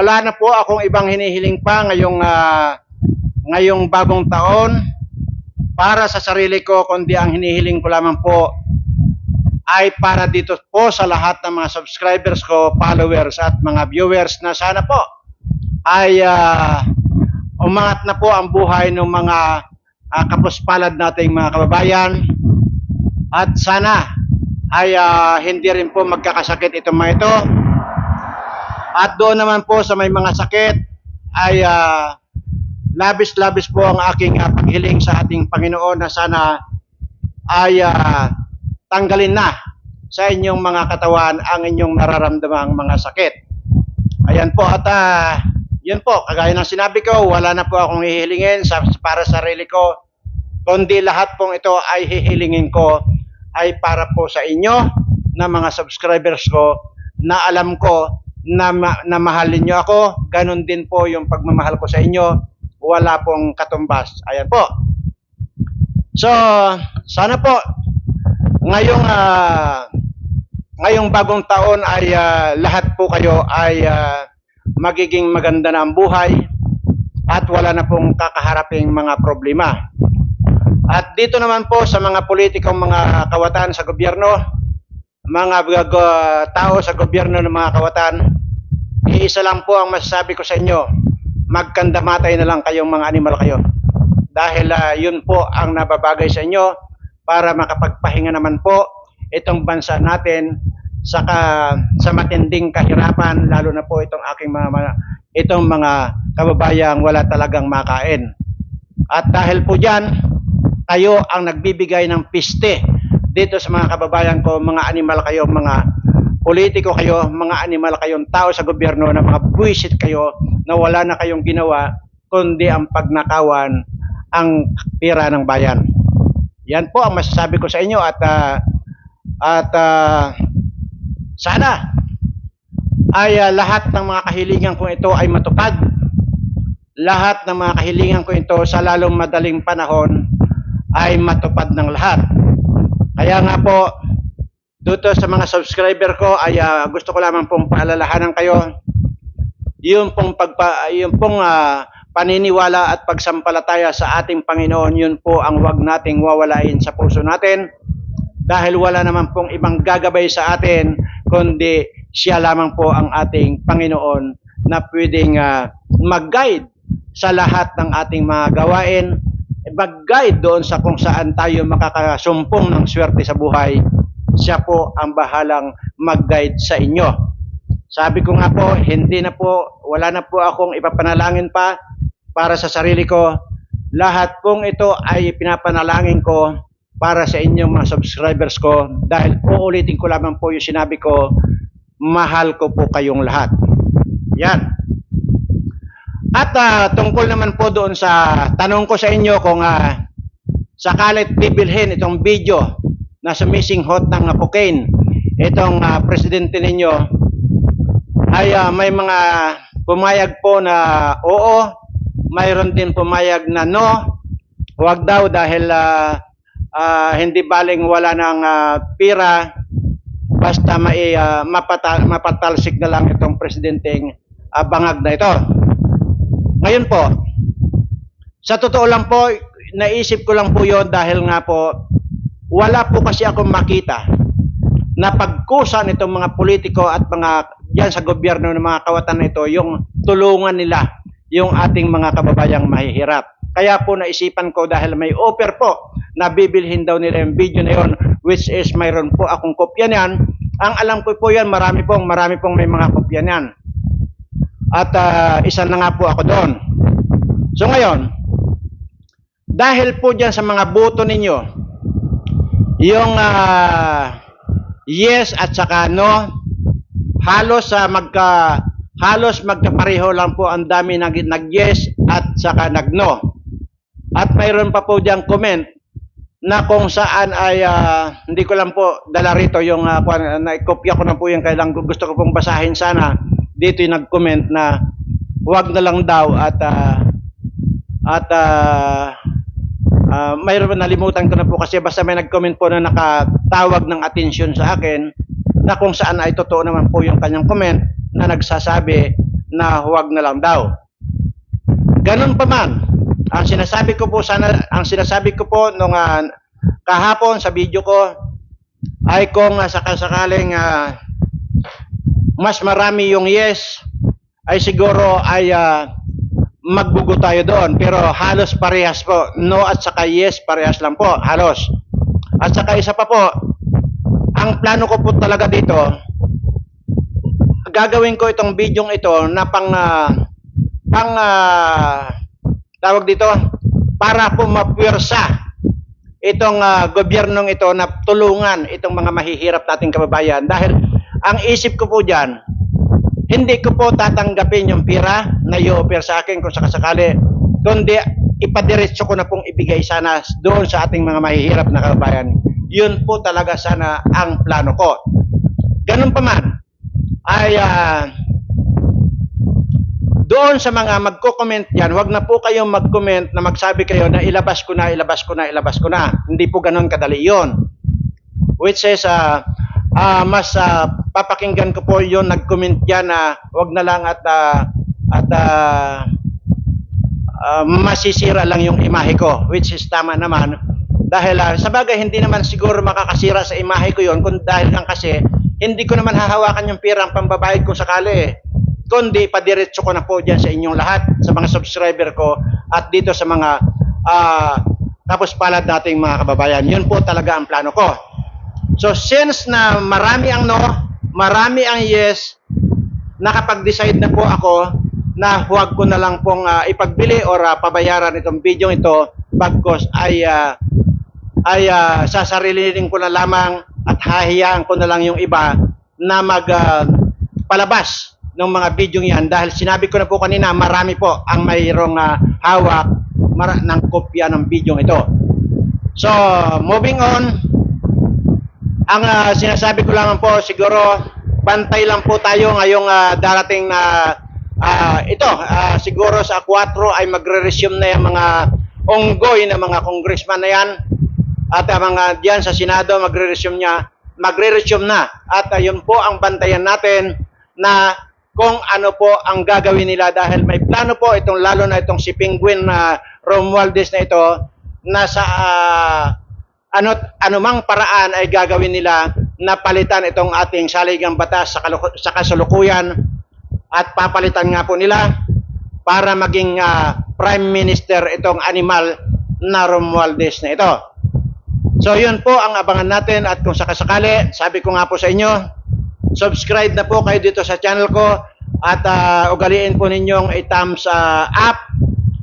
wala na po akong ibang hinihiling pa ngayong ah, ngayong bagong taon. Para sa sarili ko kundi ang hinihiling ko lamang po ay para dito po sa lahat ng mga subscribers ko, followers at mga viewers na sana po ay ah, umangat na po ang buhay ng mga uh, kapuspalad nating mga kababayan. At sana ay ah, hindi rin po magkakasakit itong mga ito at doon naman po sa may mga sakit ay ah, labis-labis po ang aking ah, paghiling sa ating Panginoon na sana ay ah, tanggalin na sa inyong mga katawan ang inyong nararamdamang mga sakit. Ayan po at ah, yun po, kagaya ng sinabi ko, wala na po akong hihilingin sa, para sa sarili ko, kundi lahat pong ito ay hihilingin ko ay para po sa inyo na mga subscribers ko na alam ko na, ma- na mahalin nyo ako, ganun din po yung pagmamahal ko sa inyo, wala pong katumbas. Ayan po. So, sana po ngayong ah, ngayong bagong taon ay ah, lahat po kayo ay ah, magiging maganda na ang buhay at wala na pong kakaharaping mga problema. At dito naman po sa mga politikong mga kawatan sa gobyerno, mga uh, tao sa gobyerno ng mga kawatan, iisa lang po ang masasabi ko sa inyo, magkandamatay na lang kayong mga animal kayo. Dahil ah, yun po ang nababagay sa inyo para makapagpahinga naman po itong bansa natin sa ka, sa matinding kahirapan lalo na po itong aking mga, itong mga kababayang wala talagang makain. At dahil po diyan, kayo ang nagbibigay ng piste dito sa mga kababayan ko, mga animal kayo, mga politiko kayo, mga animal kayong tao sa gobyerno na mga buwisit kayo na wala na kayong ginawa kundi ang pagnakawan ang pira ng bayan. Yan po ang masasabi ko sa inyo at ah, at ah, sana ay ah, lahat ng mga kahilingan ko ito ay matupad. Lahat ng mga kahilingan ko ito sa lalong madaling panahon ay matupad ng lahat. Kaya nga po, dito sa mga subscriber ko ay ah, gusto ko lamang pong paalalahanan kayo. Yung pong pagpa yung pong ah, paniniwala at pagsampalataya sa ating Panginoon yun po ang wag nating wawalain sa puso natin. Dahil wala naman pong ibang gagabay sa atin kundi siya lamang po ang ating Panginoon na pwedeng ah, mag-guide sa lahat ng ating mga gawain mag-guide doon sa kung saan tayo makakasumpong ng swerte sa buhay siya po ang bahalang mag-guide sa inyo sabi ko nga po, hindi na po, wala na po akong ipapanalangin pa para sa sarili ko. Lahat pong ito ay pinapanalangin ko para sa inyong mga subscribers ko dahil uulitin ko lamang po yung sinabi ko, mahal ko po kayong lahat. Yan. At ah, tungkol naman po doon sa tanong ko sa inyo kung uh, sakalit bibilhin itong video na missing hot ng ah, cocaine, itong ah, presidente ninyo, ay ah, may mga pumayag po na oo, mayroon din pumayag na no, wag daw dahil ah, ah, hindi baling wala ng ah, pira, basta mai, ah, mapata, mapatalsik na lang itong presidenteng ah, bangag na ito. Ngayon po, sa totoo lang po, naisip ko lang po yon dahil nga po, wala po kasi akong makita na pagkusa nitong mga politiko at mga diyan sa gobyerno ng mga kawatan na ito yung tulungan nila yung ating mga kababayang mahihirap. Kaya po naisipan ko dahil may offer po na bibilhin daw nila yung video na yon which is mayroon po akong kopya niyan. Ang alam ko po yan, marami pong, marami pong may mga kopya niyan. At ah, isa na nga po ako doon. So ngayon, dahil po dyan sa mga boto ninyo, yung ah, yes at saka no, halos sa magka halos magkapareho lang po ang dami nag, nag yes at saka nag no. At mayroon pa po diyang comment na kung saan ay ah, hindi ko lang po dala rito yung uh, na-copy ko na po yung kailang gusto ko pong basahin sana dito yung nag-comment na wag na lang daw at ah, at ah, ah, mayroon nalimutan ko na po kasi basta may nag-comment po na nakatawag ng atensyon sa akin na kung saan ay totoo naman po yung kanyang comment na nagsasabi na huwag na lang daw. Ganun pa man, ang sinasabi ko po sana, ang sinasabi ko po nung ah, kahapon sa video ko ay kung uh, sakasakaling ah, mas marami yung yes, ay siguro ay ah, magbugo tayo doon. Pero halos parehas po. No at saka yes, parehas lang po. Halos. At saka isa pa po, ang plano ko po talaga dito, gagawin ko itong video ito na pang, ah, pang, ah, tawag dito, para po mapwersa itong ah, gobyernong ito na tulungan itong mga mahihirap nating kababayan. Dahil ang isip ko po dyan, hindi ko po tatanggapin yung pira na i-offer sa akin kung sakasakali, kundi ipadiretso ko na pong ibigay sana doon sa ating mga mahihirap na kababayan. Yun po talaga sana ang plano ko. Ganun pa man, ay ah, doon sa mga magko-comment yan, wag na po kayong mag-comment na magsabi kayo na ilabas ko na, ilabas ko na, ilabas ko na. Hindi po ganun kadali yon. Which is, ah, ah, mas ah, papakinggan ko po yon nag-comment yan na wag na lang at, ah, at ah, ah, masisira lang yung imahe ko. Which is tama naman. Dahil ah, sa bagay, hindi naman siguro makakasira sa imahe ko yon kung dahil lang kasi hindi ko naman hahawakan yung pirang pambabayad kung sakali eh kundi padiretso ko na po dyan sa inyong lahat, sa mga subscriber ko, at dito sa mga ah, tapos palad nating mga kababayan. Yun po talaga ang plano ko. So since na marami ang no, marami ang yes, nakapag-decide na po ako na huwag ko na lang pong ah, ipagbili or ah, pabayaran itong video ito bagkos ay ah, ay uh, sasarilinin ko na lamang at hahayaan ko na lang yung iba na mag palabas ng mga video yan dahil sinabi ko na po kanina marami po ang mayroong ah, hawak ng kopya ng video ito. So, moving on, ang ah, sinasabi ko lang po siguro bantay lang po tayo ngayong ah, darating na ah, ito ah, siguro sa 4 ay magre-resume na yung mga onggoy na mga congressman na yan. At ang mga diyan sa Senado magre-resume niya magre-resume na. At ayun po ang bantayan natin na kung ano po ang gagawin nila dahil may plano po itong lalo na itong si Penguin na Romualdez na ito na sa ah, ano anumang paraan ay gagawin nila na palitan itong ating saligang batas sa, sa kasalukuyan at papalitan nga po nila para maging ah, prime minister itong animal na Romualdez na ito. So yun po ang abangan natin at kung sakasakali, sabi ko nga po sa inyo, subscribe na po kayo dito sa channel ko at ah, ugaliin po ninyong i-thumbs ah, up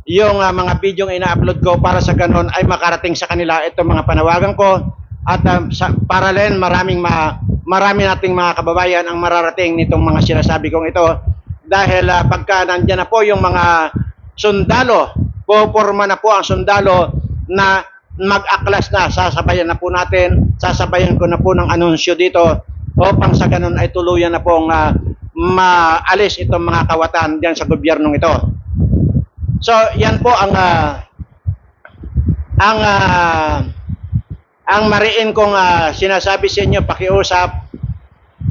yung ah, mga video ina-upload ko para sa ganon ay makarating sa kanila itong mga panawagan ko. At ah, sa, para rin maraming ma, marami nating mga kababayan ang mararating nitong mga sinasabi kong ito. Dahil ah, pagka nandyan na po yung mga sundalo, poporma na po ang sundalo na mag-aklas na, sasabayan na po natin, sasabayan ko na po ng anunsyo dito upang sa ganun ay tuluyan na pong ah, maalis itong mga kawatan diyan sa gobyernong ito. So, yan po ang ah, ang ah, ang mariin kong ah, sinasabi sa inyo pakiusap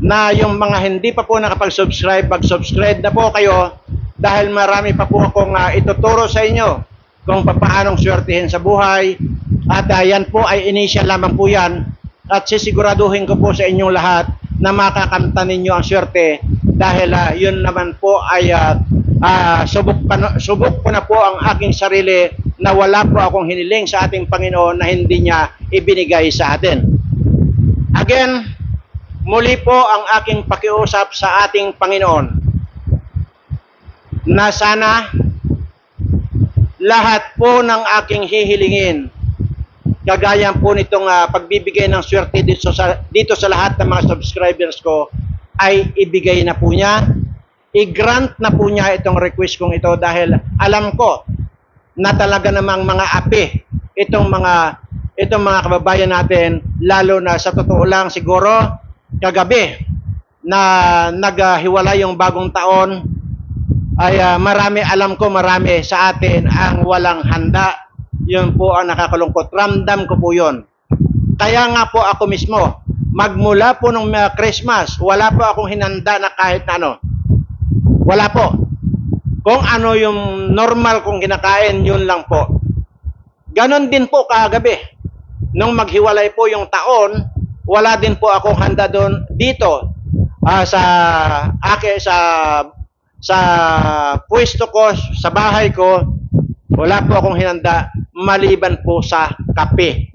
na yung mga hindi pa po nakapag-subscribe, mag-subscribe na po kayo dahil marami pa po akong ah, ituturo sa inyo kung paanong swertihin sa buhay. At ah, yan po ay initial lamang po yan. At sisiguraduhin ko po sa inyong lahat na makakamta ninyo ang swerte dahil ah, yun naman po ay ah, ah, subok, pa, subok ko na po ang aking sarili na wala po akong hiniling sa ating Panginoon na hindi niya ibinigay sa atin. Again, muli po ang aking pakiusap sa ating Panginoon na sana lahat po ng aking hihilingin kagaya po nitong ah, pagbibigay ng swerte dito sa, dito sa lahat ng mga subscribers ko ay ibigay na po niya i-grant na po niya itong request kong ito dahil alam ko na talaga namang mga api itong mga itong mga kababayan natin lalo na sa totoo lang siguro kagabi na naghiwalay yung bagong taon ay ah, marami alam ko marami sa atin ang walang handa. Yun po ang nakakalungkot. Ramdam ko po yun. Kaya nga po ako mismo magmula po nung uh, Christmas wala po akong hinanda na kahit ano wala po Kung ano yung normal kong kinakain, yun lang po. Ganon din po kagabi. Nung maghiwalay po yung taon, wala din po akong handa doon dito ah, sa ake sa sa pwesto ko, sa bahay ko, wala po akong hinanda maliban po sa kape.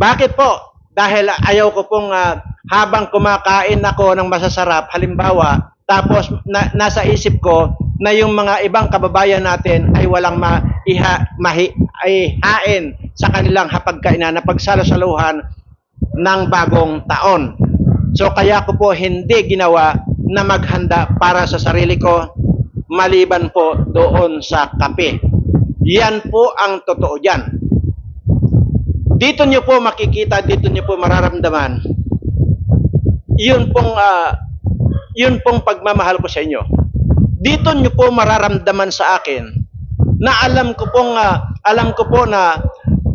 Bakit po? Dahil ayaw ko pong ah, habang kumakain ako ng masasarap, halimbawa, tapos na, nasa isip ko na yung mga ibang kababayan natin ay walang maiha, mahi, ay hain sa kanilang hapagkainan na pagsalo-saluhan ng bagong taon. So kaya ko po hindi ginawa na maghanda para sa sarili ko maliban po doon sa kape. Yan po ang totoo dyan. Dito nyo po makikita, dito nyo po mararamdaman, yun pong, ah, yun pong pagmamahal ko sa inyo. Dito nyo po mararamdaman sa akin na alam ko pong, ah, alam ko po na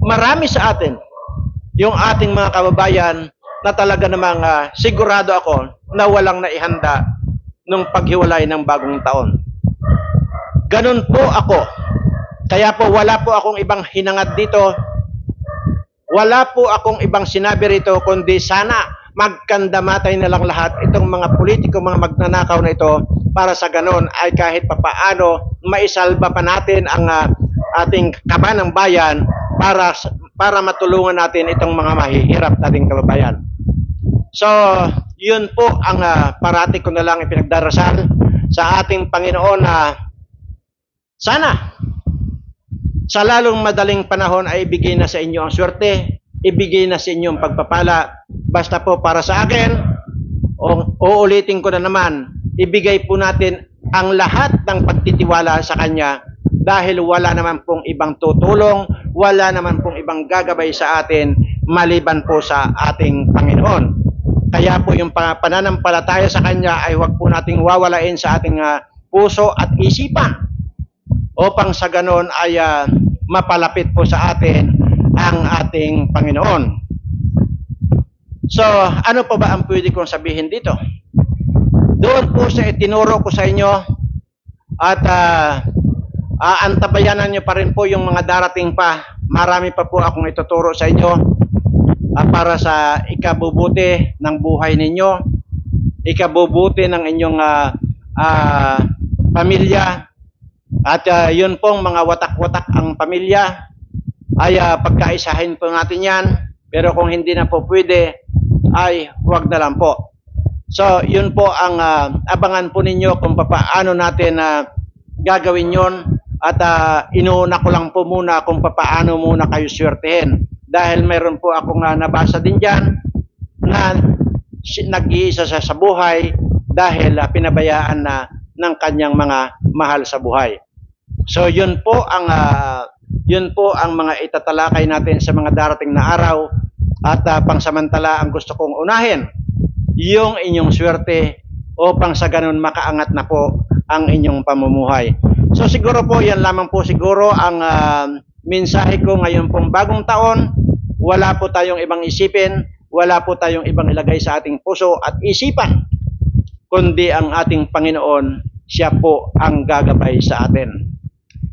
marami sa atin, yung ating mga kababayan na talaga namang ah, sigurado ako na walang naihanda nung paghiwalay ng bagong taon. Ganun po ako. Kaya po wala po akong ibang hinangad dito. Wala po akong ibang sinabi rito kundi sana magkandamatay na lang lahat itong mga politiko, mga magnanakaw na ito para sa ganon ay kahit papaano maisalba pa natin ang ah, ating kaban ng bayan para para matulungan natin itong mga mahihirap nating kababayan. So, yun po ang ah, parati ko na lang ipinagdarasal sa ating Panginoon na sana sa lalong madaling panahon ay ibigay na sa inyo ang swerte, ibigay na sa inyo ang pagpapala. Basta po para sa akin, o uulitin ko na naman, ibigay po natin ang lahat ng pagtitiwala sa Kanya dahil wala naman pong ibang tutulong, wala naman pong ibang gagabay sa atin maliban po sa ating Panginoon. Kaya po yung pa- pananampalataya sa Kanya ay huwag po nating wawalain sa ating ah, puso at isipan upang sa ganon ay ah, mapalapit po sa atin ang ating Panginoon. So, ano pa ba ang pwede kong sabihin dito? Doon po sa itinuro ko sa inyo at uh, aantabayanan nyo pa rin po yung mga darating pa. Marami pa po akong ituturo sa inyo ah, para sa ikabubuti ng buhay ninyo, ikabubuti ng inyong ah, ah, pamilya, at ah, yun pong mga watak-watak ang pamilya, ay ah, pagkaisahin po natin yan. Pero kung hindi na po pwede, ay huwag na lang po. So, yun po ang ah, abangan po ninyo kung paano natin na gagawin yon at ah, inuuna ko lang po muna kung paano muna kayo swertehin. Dahil meron po akong ah, nabasa din dyan na nag-iisa siya sa buhay dahil ah, pinabayaan na ng kanyang mga mahal sa buhay. So yun po ang ah, yun po ang mga itatalakay natin sa mga darating na araw at ah, pangsamantala ang gusto kong unahin yung inyong swerte upang sa ganun makaangat na po ang inyong pamumuhay. So siguro po yan lamang po siguro ang ah, mensahe ko ngayon pong bagong taon. Wala po tayong ibang isipin, wala po tayong ibang ilagay sa ating puso at isipan, kundi ang ating Panginoon, siya po ang gagabay sa atin.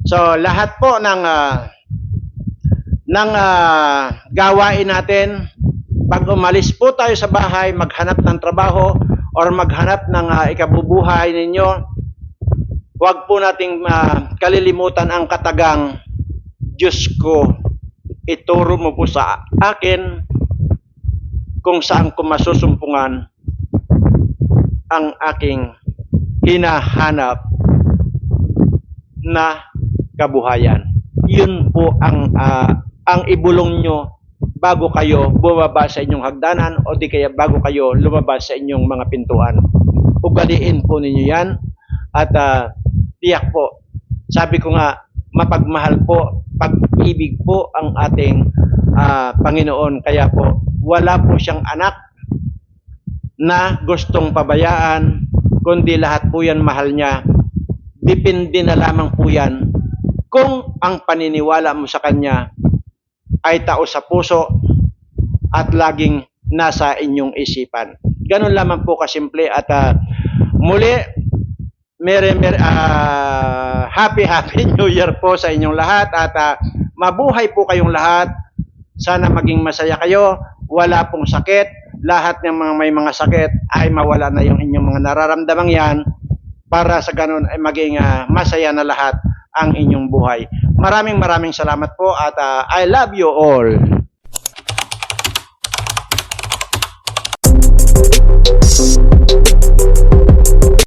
So lahat po ng ah, ng ah, gawain natin pag umalis po tayo sa bahay, maghanap ng trabaho or maghanap ng ah, ikabubuhay ninyo, huwag po nating ah, kalilimutan ang katagang Diyos ko, ituro mo po sa akin kung saan ko masusumpungan ang aking hinahanap na kabuhayan. Yun po ang ah, ang ibulong nyo bago kayo bumaba sa inyong hagdanan o di kaya bago kayo lumabas sa inyong mga pintuan. Ugaliin po ninyo yan at ah, tiyak po. Sabi ko nga, mapagmahal po, pag-ibig po ang ating ah, Panginoon. Kaya po, wala po siyang anak na gustong pabayaan, kundi lahat po yan mahal niya. Depende na lamang po yan kung ang paniniwala mo sa Kanya ay tao sa puso at laging nasa inyong isipan. Ganun lamang po kasimple at ah, muli Merry, merry, ah, happy, happy New Year po sa inyong lahat at ah, mabuhay po kayong lahat. Sana maging masaya kayo. Wala pong sakit. Lahat ng mga may mga sakit ay mawala na yung inyong mga nararamdamang yan para sa ganun ay maging ah, masaya na lahat ang inyong buhay. Maraming maraming salamat po at ah, I love you all.